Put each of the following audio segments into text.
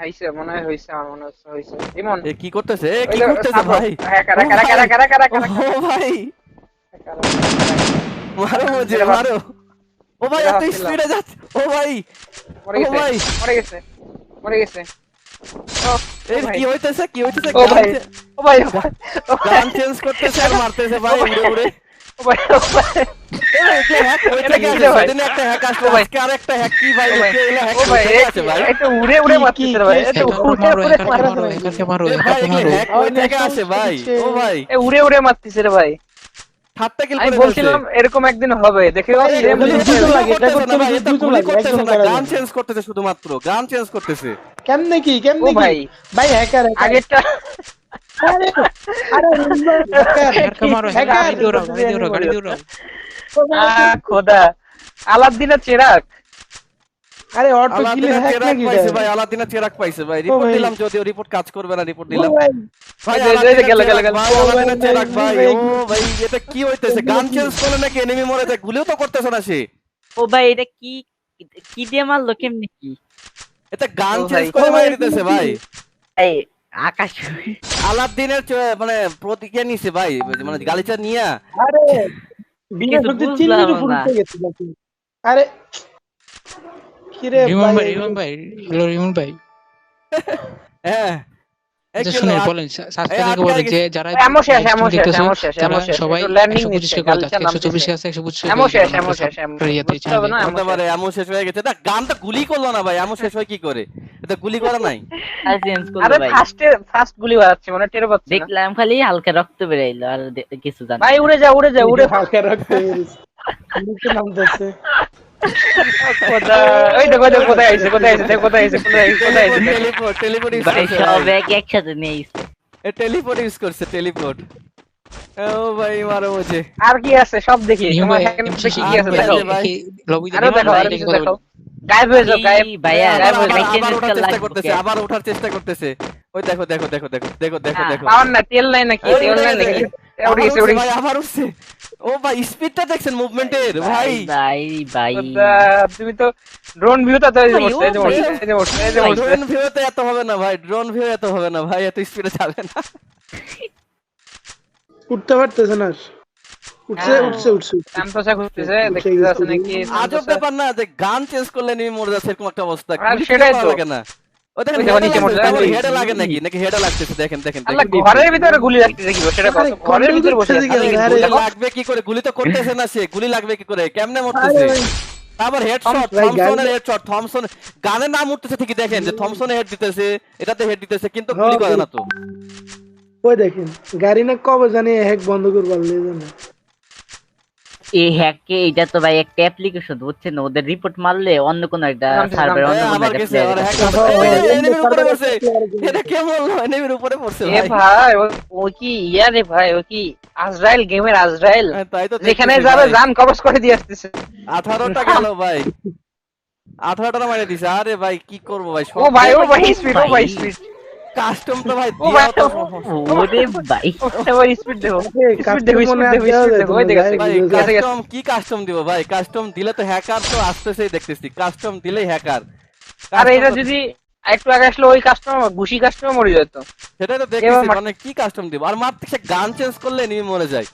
হইছে মনে হয় হইছে আমার মনে হচ্ছে হইছে। ইমন? এ কি করতেছে? এ কি করতেছে ভাই? হ্যাঁ, কারা, কারা, কারা, কারা, কারা, কারা, ও ভাই। মারো ভাব- মারো। ও ভাই এত স্পিডে যাচ্ছে। ও ভাই। মরে গেছে ভাই। মরে গেছে মরে গেছে। এই কি হইতেছে কি হইতেছে? ও ভাই। ও ভাই ও ভাই, ও ভাই, গান চেঞ্জ করতেছে আর মারতেছে ভাই। উড়ে উড়ে। হয়ে হয়ে উড়ে উড়ে মারতেছে রে ভাই হয়ে বলছিলাম এরকম একদিন হবে দেখে গান চেঞ্জ করতেছে শুধুমাত্র গান চেঞ্জ করতেছে কেমনে কি কেমনে ভাই ভাই আগেরটা আরে আরে হ্যাকার হ্যাকারকে মারো হ্যাকার গাড়ি দিয়ে উড়াও গাড়ি দিয়ে উড়াও গাড়ি দিয়ে উড়াও আহ, খোদা। আলাদিনের চেরাক আরে অটো কিলে হ্যাক নাকি পাইছে ভাই আলাদিনের চেরাক পাইছে ভাই। রিপোর্ট দিলাম যদিও রিপোর্ট কাজ করবে না রিপোর্ট দিলাম। ভাই, ভাই। এই যে- এই যে আলাদিনের গেল, গেল, গেল। ভাই, ও ভাই, আলাদিনের ভাই, চেরাক ভাই ভাই। ও ভাই এটা কি হইতেছে? গান চেঞ্জ করলে নাকি এনিমি মরে যায়? গুলিও তো করতেছে না সে ও ভাই এটা কি কি দিয়ে মারলো কেমনি কি? এটা গান চেঞ্জ করে মারি দিতেছে ভাই। এই আকাশ আলাদিনের মানে প্রতিক্রিয়া নিছে ভাই মানে গালিচা নিয়া। আরে বিনা শক্তি চিল্লির উপর উঠে গেছে আরে কিরে রিমন ভাই রিমন ভাই হ্যালো রিমন ভাই। হ্যাঁ। শুনে বলেন এই সাবস্ক্রাইব বলেন যে যারা এমন শেষ, দেখতেছো, তারা সবাই একশো নিচ্ছে, পঁচিশ করে একশো চব্বিশ আছে একশো পঁচিশ এমন শেষ, এমন শেষ, এমন হতে পারে এমন শেষ হয়ে গেছে। গানটা গুলি করল না ভাই এমন শেষ হয় কি করে? এটা গুলি করা নাই? চেঞ্জ আরে ফার্স্টে ফার্স্ট গুলি বাড়াচ্ছে মানে টের পাচ্ছি দেখলাম খালি হালকা রক্ত বেরাইলো আর দে- কিছু জানি ভাই উড়ে যা উড়ে যা উড়ে হালকা নামতেছে টেলিপোর্ট ইউজ করছে টেলিপোর্ট ও ভাই মারো আর কি আছে সব দেখি দেখি কি আছে দেখো আরও দেখো আরও দেখো গায়েব হয়ে যাও গায়েব ভাইয়া আবার গায়েব হয়ে ওঠার চেষ্টা করতেছে আবার ওঠার চেষ্টা করতেছে ওই দেখো দেখো দেখো দেখো দেখো দেখো হ্যাঁ, দেখো পাওয়ার না তেল নাই নাকি তেল নাই নাকি আবার উড়ে গেছে ভাই আবার উঠছে ও ভাই স্পিডটা দেখছেন মুভমেন্টের ভাই ভাই। ভাই তুমি তো ড্রোন ভিউটা তো এই যে ভাই, এই যে ও মরছে, ভাই। এই যে মরছে, এই যে মরছে। ড্রোন ভিউতে এত হবে না ভাই ড্রোন ভিউ এত হবে না ভাই এত স্পিডে যাবে না। উঠতে পারতেছে না উঠছে হ্যাঁ। উঠছে উঠছে সান্তোসা ঘুরতেছে দেখতে যাচ্ছে নাকি আজব ব্যাপার না যে গান চেঞ্জ করলে নিয়ে মরে যাচ্ছে এরকম একটা অবস্থা। সেটাই তো। না। ও দেখেন ওই দেখো নিচে মরছে, ওই যে- হেডে লাগে নাকি নাকি হেডে লাগতেছে দেখেন দেখেন ঘরের ভিতরে গুলি রাখতেছে কি সেটা ঘরের ভিতরে বসে আছে। কন্টেন্ট আরে, আরে, দেখো, লাগবে কি করে? গুলি তো করতেছে না সে গুলি লাগবে কি করে? কেমনে মরতেছে? আবার হেডশট থমসনের হেডশট থমসন গানের নাম উঠতেছে ঠিকই দেখেন যে থমসনে হেড দিতেছে এটাতে হেড দিতেছে কিন্তু গুলি করে না তো। ওই দেখেন গাড়ি না কবে জানি হ্যাক বন্ধ করবার জানে এই হ্যাকে এটা তো ভাই একটা অ্যাপ্লিকেশন বুঝছেন? ওদের রিপোর্ট মারলে অন্য কোনো একটা সার্ভার অন্য কোনো একটা গেছে player আবার এর হ্যাক কাছে। কথা বলে, এনিমির উপরে পড়ছে। এটা এ ভাই। ও- কি ইয়া রে ভাই ও কি আজরাইল গেমের আজরাইল? হ্যাঁ, তাই তো যেখানে যাবে জান কবজ করে দিয়ে আসতেছে। আঠারোটা গেল ভাই। আঠারোটা মারে দিছে। আরে ভাই কি করব ভাই? ও ভাই ও ভাই স্পিড ও ভাই। স্পিড কাস্টম তো ভাই ও ভাই, ওরে ভাই ও স্পিড দেবো। স্পিড দেবো স্পিড দেবো ওই দেখো। কাস্টম কি কাস্টম দিব ভাই? কাস্টম দিলে তো হ্যাকার তো আসতেছেই দেখতেছি। কাস্টম দিলেই হ্যাকার আরে এটা যদি একটু আগে আসলে ওই কাস্টমার ঘুষি কাস্টমার মরে যেত। সেটাই তো দেখতেছি মানে কি কাস্টম দিব? আর মাত্র সে গান চেঞ্জ করলে নিয়ে মরে যায়।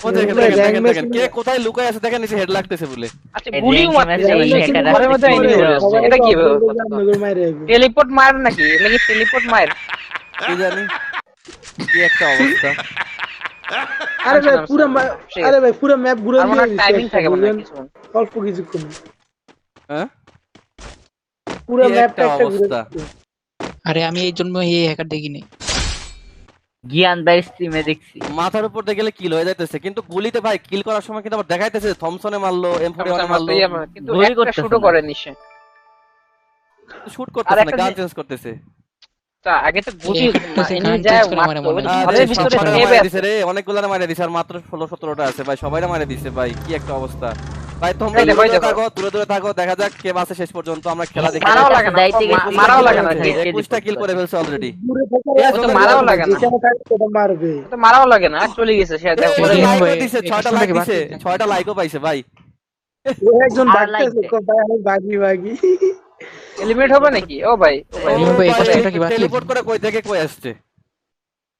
ও দেখেন দেখেন দেখেন দেখেন। কে কোথায় লুকায় আছে দেখেন নিচে হেড লাগতেছে বলে। আচ্ছা গুলিও মারতেছে match এ এই এই hacker ঘরের মধ্যে আসছে, enemy সবাই চলে আসছে। সবাই এটা কি তো upload করে নজর মাইরে আইবে। টেলিপোর্ট মার নাকি? এটা টেলিপোর্ট মার? কি জানি? কি একটা অবস্থা। আরে ভাই আচ্ছা, পুরো মা- ঠিক আরে ভাই পুরো ম্যাপ ঘুরে আর মনে টাইমিং থাকে। অল্প কিছুক্ষণ। হ্যাঁ? পুরো ম্যাপটা একটা একটা ঘুরে আরে আমি এই জন্য এই হ্যাকার দেখিনি। জ্ঞান ভাই স্ট্রিমে দেখছি। মাথার উপর দিয়ে গেলে কিল হয়ে যাইতেছে। কিন্তু গুলিতে ভাই কিল করার সময় কিন্তু আবার দেখাইতেছে থমসনে মারলো এম ফোর্টি আচ্ছা, মারলো কিন্তু একটা শুটও না। করেনি সে শুট করতেছে না একটা গান চেঞ্জ করতেছে। তা আগে তো enemy গান যায় মারতো। মনে অনেকগুলো মারা দিছে আর মাত্র ষোলো সতেরোটা আছে। ভাই সবাইরা মারা দিছে ভাই কি একটা অবস্থা। ভাই তোমরা দূরে থাকো দূরে দূরে থাকো দেখা যাক কে বাসে শেষ পর্যন্ত আমরা খেলা দেখি। মারাও লাগে না, মারাও লাগে না, দায়িত্বে গেছে। একুশটা কিল করে ফেলছে অলরেডি তো মারাও লাগে না। মারবে। তো মারাও লাগে না চলে গেছে সে দেখো। এই পরে যে- দিছে এই লাইক দিছে বাঁচিয়ে ছয়টা লাইকও পাইছে ভাই। ও একজন ডাকতেছে ভাই আমি বাগি বাগি এলিমিনেট হবে নাকি? ও ভাই ও ভাই। রিমন ভাই, এই কষ্টটা কি বাকি? টেলিপোর্ট করে কই থেকে কই আসছে?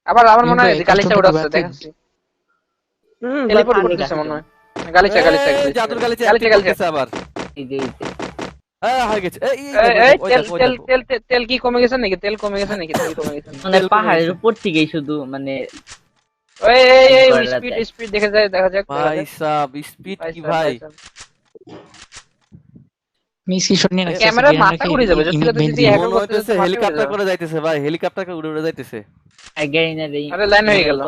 আবার আমার মনে হয় বাকি। দেখাচ্ছি। হুম, টেলিপোর্ট করতেছে মনে হয়। গালিচা গালিচা জাদুর গালিচা গালিচা গালিচা। আবার। এই যে হ্যাঁ হয়ে গেছে। এই, এই, এই, দেখো, এই, ওই তেল তেল তেল তেল- তেল কি কমে গেছে নাকি? তেল কমে গেছে নাকি? তেল কমে গেছে? মানে পাহাড়ের উপর থেকেই শুধু মানে এই এই স্পিড স্পিড দেখে যায় দেখা যাক ভাই সাব স্পিড কি ভাই? মিস কিশোর নিয়ে রাখছে ক্যামেরা মাথা ঘুরে যাবে যদি এখন হইতেছে হেলিকপ্টার করে যাইতেছে ভাই হেলিকপ্টার করে উড়ে উড়ে যাইতেছে। গাড়ি না দেই আরে লাইন হয়ে গেল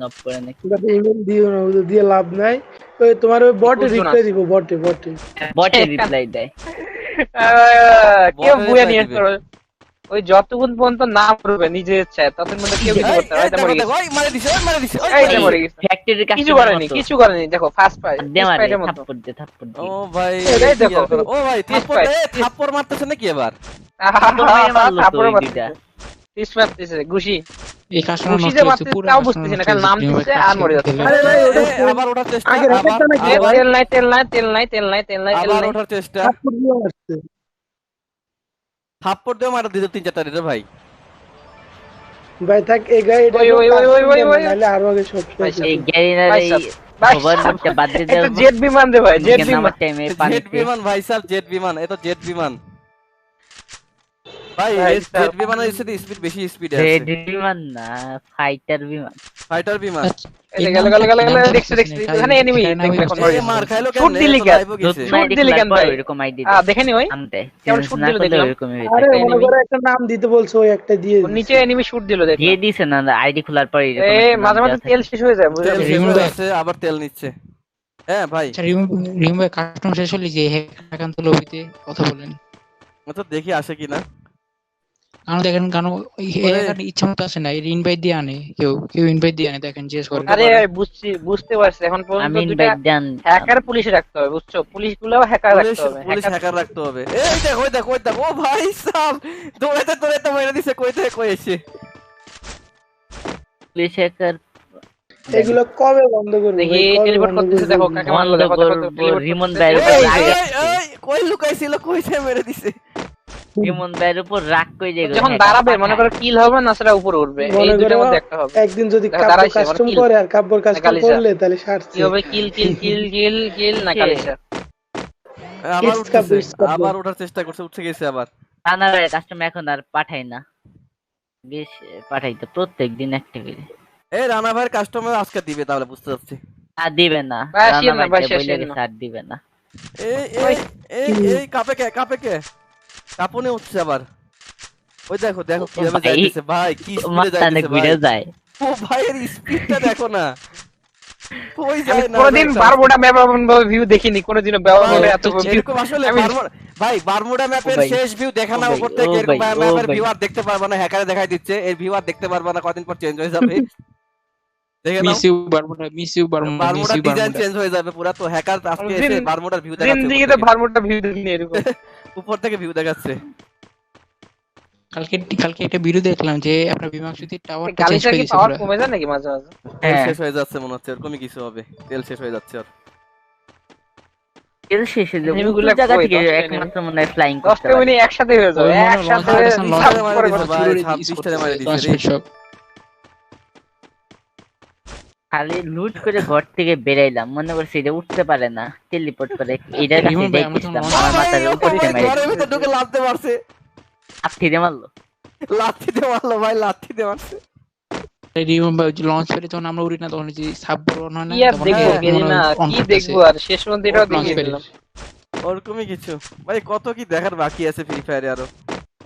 নপ করে না ঠিক আছে ইমেল দিও না ওদের দিয়ে লাভ নাই। ওই তোমার ওই বট রিপ্লাই দিব বটে বটে বটে রিপ্লাই দেয়। কে বুয়া নিয়ে ওই যতক্ষণ পর্যন্ত না পড়বে নিজে ইচ্ছায় ততক্ষণ পর্যন্ত কেউ কিছু করতে এই, পারবে না। এটা দেখো, মরে গেছে। ওই, মারে দিছে, ওই, মারে দিছে, ওই, এই মারে গেছে। ফ্যাক্টরির কাছে কিছু করেনি কিছু করেনি। দেখো ফার্স্ট পাই ফাইটের মতো। থাপ্পড় দে থাপ্পড় দে। ও ভাই এটাই কি দেখো। ও ভাই থাপ্পড়. এ, থাপ্পড় মারতেছে নাকি এবার? থাপ্পড় মেরে মারলো তো তারপরে ওই তিস মারতেছে ঘুষি। এই ঘুষি নষ্ট যে হয়েছে, পুরো তাও বুঝতেছি না, কারণ নাম ভাই আর মরে যাচ্ছে। আরে ভাই আবার ওঠার চেষ্টা আবার? আবার- তেল নাই তেল নাই তেল নাই তেল নাই তেল নাই তেল আবার নাই ওঠার চেষ্টা। থাপ্পড় দিয়ে মারছে। থাপ্পড় দিয়ে মারা দিত তিন চারটা রে ভাই ভাই থাক এই গাড়ি ওই, ওই, ওই, ওই, ওই, ওই। নাহলে আরও আগে সব ভাই, শেষ এই হতো। গ্যারিনার এই খবর সাব। বাদ দিয়ে একটা জেট বিমান দে ভাই জেট বিমান জেট বিমান ভাই সাহেব জেট বিমান এ তো জেট বিমান ভাই ভাই এই সাহেব। সাথে স্পিড বেশি স্পিড রেড আছে। বিমান না ফাইটার বিমান। ফাইটার বিমান। এই গেল গেল গেল গেল দেখছি দেখছি এখানে এনিমি দেখবে এখন মরে এ গেছে। মার খাইলো কেন? Shoot দিলি কেন? গেছে। আইডি দিলি খোলার কেন পর ভাই? ওইরকম আইডি আহ, দেখেনি ওই? কেমন চেঞ্জ দিল দেখলাম। আরে মনে করো একটা নাম দিতে বলছো ওই একটা দিয়ে নিচে এনিমি শুট দিল দেখ দিয়ে দিছে না আইডি খোলার পর এরকম এ মাঝে মাঝে তেল শেষ হয়ে যায় বুঝলে রিমুভ আবার তেল নিচ্ছে। হ্যাঁ ভাই। আচ্ছা কাস্টম শেষ হলে যে লবিতে কথা বলেন। তো দেখি আসে কিনা। কারণ দেখেন কারণ এই ইচ্ছা মতো আসে না ইনভাইট দিয়ে আনে কেউ কেউ ইনভাইট দিয়ে আনে দেখেন জিজ্ঞেস করেন আরে বুঝছি বুঝতে পারছি। এখন পর্যন্ত আমি ইনভাইট দেন হ্যাকার পুলিশে রাখতে হবে বুঝছ? পুলিশ গুলাও হ্যাকার রাখতে হবে পুলিশ হ্যাকার রাখতে হবে। এই দেখো ওই দেখো ওই দেখো। ও ভাই সাব দৌড়াতে দৌড়াতে মেরে দিছে কই থেকে কই এসে? পুলিশ হ্যাকার এগুলো কবে বন্ধ করবে দেখি টেলিপোর্ট করতেছে দেখো কাকে মারলো দেখো দেখো রিমন। এই কই লুকাইছিল কই থেকে মেরে দিছে? রিমন ভাইয়ের উপর রাগ করে যে যখন দাঁড়াবে মনে করো কিল হবে না সেটা উপরে উঠবে। এই দুটোর মধ্যে একটা হবে। একদিন যদি কাব্য কাস্টম করে আর কাব্যর কাস্টম করলে তাহলে সারছে। কি হবে? কিল কিল কিল কিল কিল না কে? আবার It's উঠতেছে কাব্য, it's কাব্য। আবার ওঠার চেষ্টা করছে উঠে গেছে আবার। রানা ভাইয়ের এখন আর পাঠাই না। বেশ পাঠাইতো প্রত্যেক দিন একটা করে। এই রানা ভাইয়ের কাস্টমার আজকে দিবে তাহলে বুঝতে পারছি। আর দিবে না। রানা ভাই, দিবে না। এই এই এই এই কাপে কে কাপে কে? কাপনে উঠছে আবার। ওই দেখো দেখো কীভাবে যাইতেছে ভাই কি স্পিডে যাইতেছে ভাই। ভিড়ে যায়। ও ভাইয়ের স্পিডটা দেখো না। কই যায় না কোনোদিন বারবোটা ম্যাপ এমন ভাবে ভিউ দেখিনি কোনোদিনও ব্যবহার ভাই, এত view- এরকম আসলে বারমুডা- ভাই বারমুডা ম্যাপের শেষ ভিউ দেখা না ও ভাই, উপর থেকে এরকম ম্যাপের ভাই। ভিউ আর দেখতে পারবে না হ্যাকারে দেখাই দিচ্ছে এর ভিউ আর দেখতে পারবে না কদিন পর চেঞ্জ হয়ে যাবে। দেখে নাও। Miss you Bermuda miss you Bermuda miss বারমুডার you design change হয়ে যাবে পুরা তো হ্যাকার আজকে এসে বারমুডার ভিউ দেখাচ্ছে জিন্দিগিতে। বারবোটা ভিউ দেখিনি এরকম। উপর থেকে ভিউ দেখাচ্ছে। কালকে কালকে একটা ভিডিও দেখলাম যে আপনার যদি টাওয়ারটা করে কি দিয়েছে পাওয়ার কমে যায় নাকি মাঝে মাঝে? তেল হ্যাঁ। শেষ হয়ে যাচ্ছে মনে হচ্ছে এরকমই কিছু হবে। তেল শেষ হয়ে যাচ্ছে আর। তেল শেষ যে এনিমিগুলো উল্টো জায়গা থেকে একমাত্র মনে হয় ফ্লাইং করতে দশটা পারে। মিনিট একসাথে হয়ে যাবে ওই হয় একসাথে launch ভাই, 26 টারে মারি দিছে খালি লুট করে ঘর থেকে বেরাইলাম মনে করছি এটা উঠতে পারে না। টেলিপোর্ট করে এটা কাছে দেখছিলাম আমার মাথার উপর দিয়ে ভাই, মেরে ঘরের ভিতরে ঢুকে লাথতে পারছে আপ ফিরে মারলো? লাথি দিয়ে মারলো ভাই লাথি দিয়ে মারছে। রিমন ভাই লঞ্চ করে যখন আমরা উড়ি না তখন যে সাব বড় হয় না কি তখন দেখব হ্যাঁ, কি দেখব আর? শেষ Launch দেখিয়ে। দিলাম ওরকমই কিছু। ভাই কত কি দেখার বাকি আছে ফ্রি ফায়ারে আরও?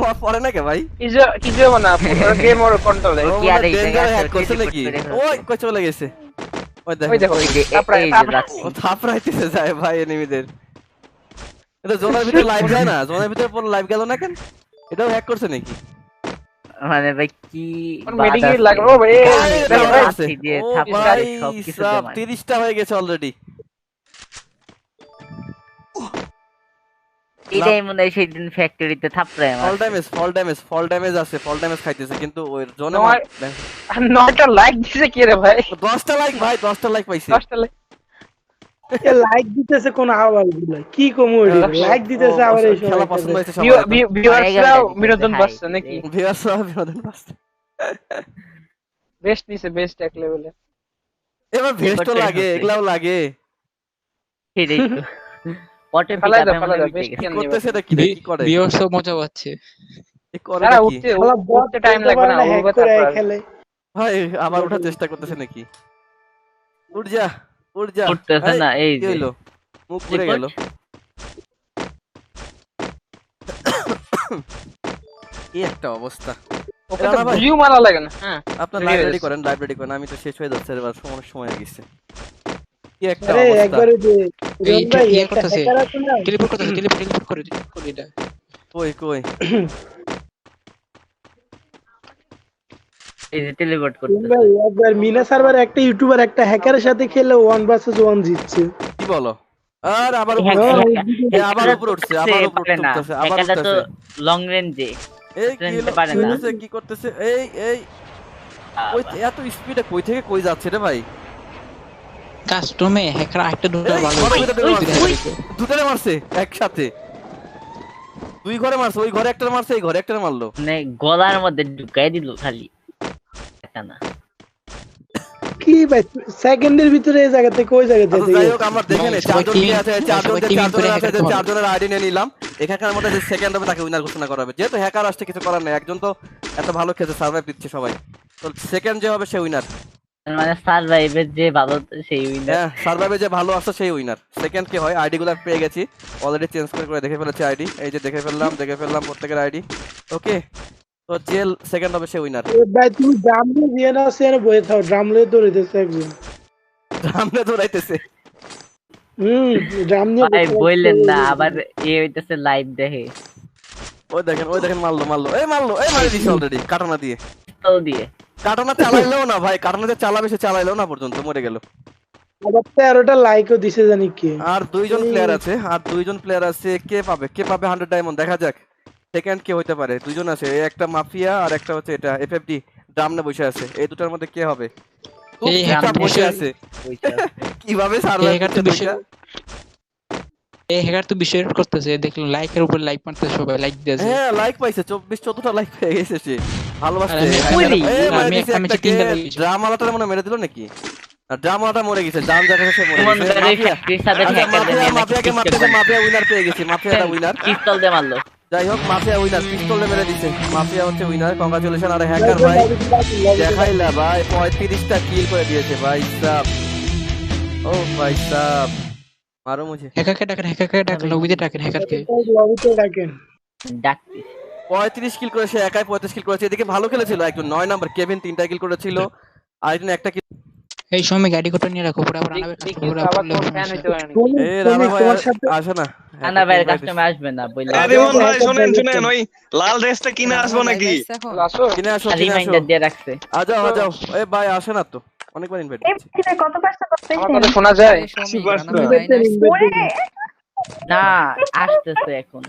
মর পড়ে না কে ভাই? কিছু কিছু হবে না গেম ওর কন্ট্রোলে কি মনে আর এই হ্যাক করছে নাকি? ওই কই চলে গেছে? ওই দেখো। দেখো ওই যে এই যে থাপড়াইতেছে যায় ভাই এনিমিদের। এটা জোনের ভিতরে লাইভ যায় না? জোনের ভিতরে পুরো লাইভ গেল না কেন? এটাও হ্যাক করছে নাকি? মানে ভাই কি মেডিকেল? লাগল ভাই ভাই, দেখো এটা ভাই, আছে। আছি দিয়ে ও থাপ্পড় ভাই সবকিছু সাব, জমায়। 30টা হয়ে গেছে অলরেডি এটাই মনে হয় সেই দিন ফ্যাক্টরিতে থাপড়ে fall damage fall damage fall damage আছে ফল ড্যামেজ খাইতেছে কিন্তু নয়টা লাইক দিছে কে রে ভাই? 10টা লাইক ভাই 10টা লাইক পাইছি। লাইক লাইক দিতেছে কোন আওয়াজগুলো কি কমোডি লাইক দিতেছে আবার এই খেলা পছন্দ হয়েছে বিনোদন পাচ্ছে নাকি? ভিউয়ার্সরা বিনোদন পাচ্ছে। বেস্ট নিছে বেস্ট এক লেভেলে এবার ভেস্ট তো লাগে এগুলাও লাগে। সেটাই পটে ফালাই দাও, পিকআপে ফালাই দাও, বেশ কেন করতেছে এটা কি? কি করে? ভিউয়ার্স তো মজা পাচ্ছে। এ করে তারা উঠতে উঠতে টাইম লাগবে না হ্যাক উঠবে করে তারপর খেলে। ভাই আবার ওঠার চেষ্টা করতেছে নাকি? উঠ যা উঠ যা। উঠতেছে এই, না এই যে। হইল? মুখ ঘুরে গেল। কি একটা অবস্থা। ওকে রানা তো ভিউ মারা লাগে না হ্যাঁ। আপনার লাইব্রেরি করেন লাইব্রেরি করেন আমি তো শেষ হয়ে যাচ্ছে এবার সময় সময় হয়ে গেছে। কি একটা অবস্থা। একবারে যে এই রন ভাই ইয়ে করতেছে। হ্যাকার আছে না? টেলিপোর্ট করতেছে টেলিপোর্ট টেলিপোর্ট করে করে এটা কই কই? এই যে টেলিপোর্ট করতেছে। ভাই একবার মিনা সার্ভার একটা ইউটিউবার একটা হ্যাকারের সাথে খেলে ওয়ান ভার্সেস ওয়ান জিতছে। কি বলো? আর আবার আবার উপরে উঠছে আবার উপরে পারে আবার তো লং রেঞ্জে এই কি করতেছে? এই এই। এত স্পিডে কই থেকে কই যাচ্ছে রে ভাই? কাস্টমে হ্যাকার একটা দুটো ভালো। দুটারে মারছে একসাথে। দুই ঘরে মারছে ওই ঘরে একটা মারছে এই ঘরে একটা মারলো। মানে গলার মধ্যে ঢুকাই দিল খালি। না। কি ভাই সেকেন্ডের ভিতরে এই জায়গা থেকে ওই জায়গা আচ্ছা, থেকে যাই হোক আমরা দেখে নেই চারজন কি আছে চারজন team আছে যে চারজনের আইডি নিয়ে নিলাম। এখানকার মধ্যে যে সেকেন্ড হবে তাকে উইনার ঘোষণা করা হবে। যেহেতু হ্যাকার আসছে কিছু করার নেই। একজন তো এত ভালো খেলছে সার্ভাইভ দিচ্ছে সবাই। তো সেকেন্ড যে হবে সে উইনার মানে সার্ভাইভের যে ভালো সেই উইনার হ্যাঁ সার্ভাইভে যে ভালো আসছে সেই উইনার সেকেন্ড কি হয়? আইডি গুলো পেয়ে গেছি। অলরেডি চেঞ্জ করে করে দেখে ফেলেছি আইডি এই যে দেখে ফেললাম দেখে ফেললাম প্রত্যেকের আইডি ওকে তো জেল সেকেন্ড হবে সে উইনার ভাই তুমি ড্রাম নিয়ে দিয়ে না সে বয়ে থাও। ড্রাম লিয়ে দৌড়াইতেছে একজন। সামনে দৌড়াইতেছে। হুম ড্রাম নিয়ে ভাই বললেন না আবার এ হইতেছে লাইভ দেখে। ওই দেখেন ওই দেখেন মারলো মারলো। এই মারলো এই মারি দিছে অলরেডি কাটানা দিয়ে। পিস্তল দিয়ে। কাটানা চালাইলেও না ভাই কাটানা যে চালাবে সে চালাইলেও না পর্যন্ত মরে গেল। আবার তেরোটা লাইকও দিছে জানি কে। আর দুইজন প্লেয়ার আছে আর দুইজন প্লেয়ার আছে কে পাবে? কে পাবে হান্ড্রেড ডায়মন্ড দেখা যাক সেকেন্ড কে হইতে পারে। দুইজন আছে এই একটা মাফিয়া আর একটা হচ্ছে এটা এফএফডি ড্রামনে বসে আছে। এই দুটার মধ্যে কে হবে? বসে আছে। কীভাবে এই সার্ভাইভ হ্যাকার তো বেশি এই হ্যাকার তো বেশি করতেছে। দেখলাম লাইকের উপর লাইক মারতেছে সবাই লাইক দিয়েছে হ্যাঁ লাইক পাইছে। চব্বিশ চোদ্দটা লাইক পেয়ে গেছে সে। ভালোবাসছে আমি- আমি তিনটা পেয়েছি। ড্রাম মনে মেরে দিল নাকি? ড্রামালাটা মরে গেছে জান জায়গা সে মরে গেছে। আচ্ছা, হ্যাকার মাফিয়া মাফিয়াকে মারতেছে মাফিয়া উইনার পেয়ে গেছি মাফিয়াটা উইনার পিস্তল দিয়ে মারলো। যাই হোক মাফিয়া উইনার পিস্তলে মেরে দিছে। মাফিয়া হচ্ছে উইনার কংগ্রাচুলেশন আর হ্যাকার ভাই। দেখাইলা ভাই পঁয়ত্রিশটা কিল করে দিয়েছে ভাই সাব। ও ভাই সাব। মারো মুঝে। হ্যাকারকে ডাকেন হ্যাকারকে ডাকেন লবিতে ডাকেন হ্যাকারকে লবিতে ডাকেন। ডাকতে পঁয়ত্রিশ কিল করেছে একাই পঁয়ত্রিশ কিল করেছে। এদিকে ভালো খেলেছিল একজন নয় নাম্বার কেভিন তিনটা কিল করেছিল। আরেকজন একটা কিল এই সময় গাড়ি কোটা নিয়ে রাখো পরে আবার আনাবে দেখি কাস্টমার তো আবার পরে তোমার ফ্যান হইতে পারে নাকি? তুমি- এ তুমি রানা ভাই আসে না। আনা ভাই কাস্টমার আসবে না বললে আরে, রিমন ভাই শুনেন শুনেন। ওই লাল ড্রেসটা কিনে আসব নাকি? আসো। কিনে আসো কিনে আসো। রিমাইন্ডার দিয়ে রাখছে। আজাও আজাও এ ভাই আসে না তো। অনেকবার ইনভাইট করছি কত পার্সেন্ট আমার কথা শোনা যায়। না। আসতেছে এখন।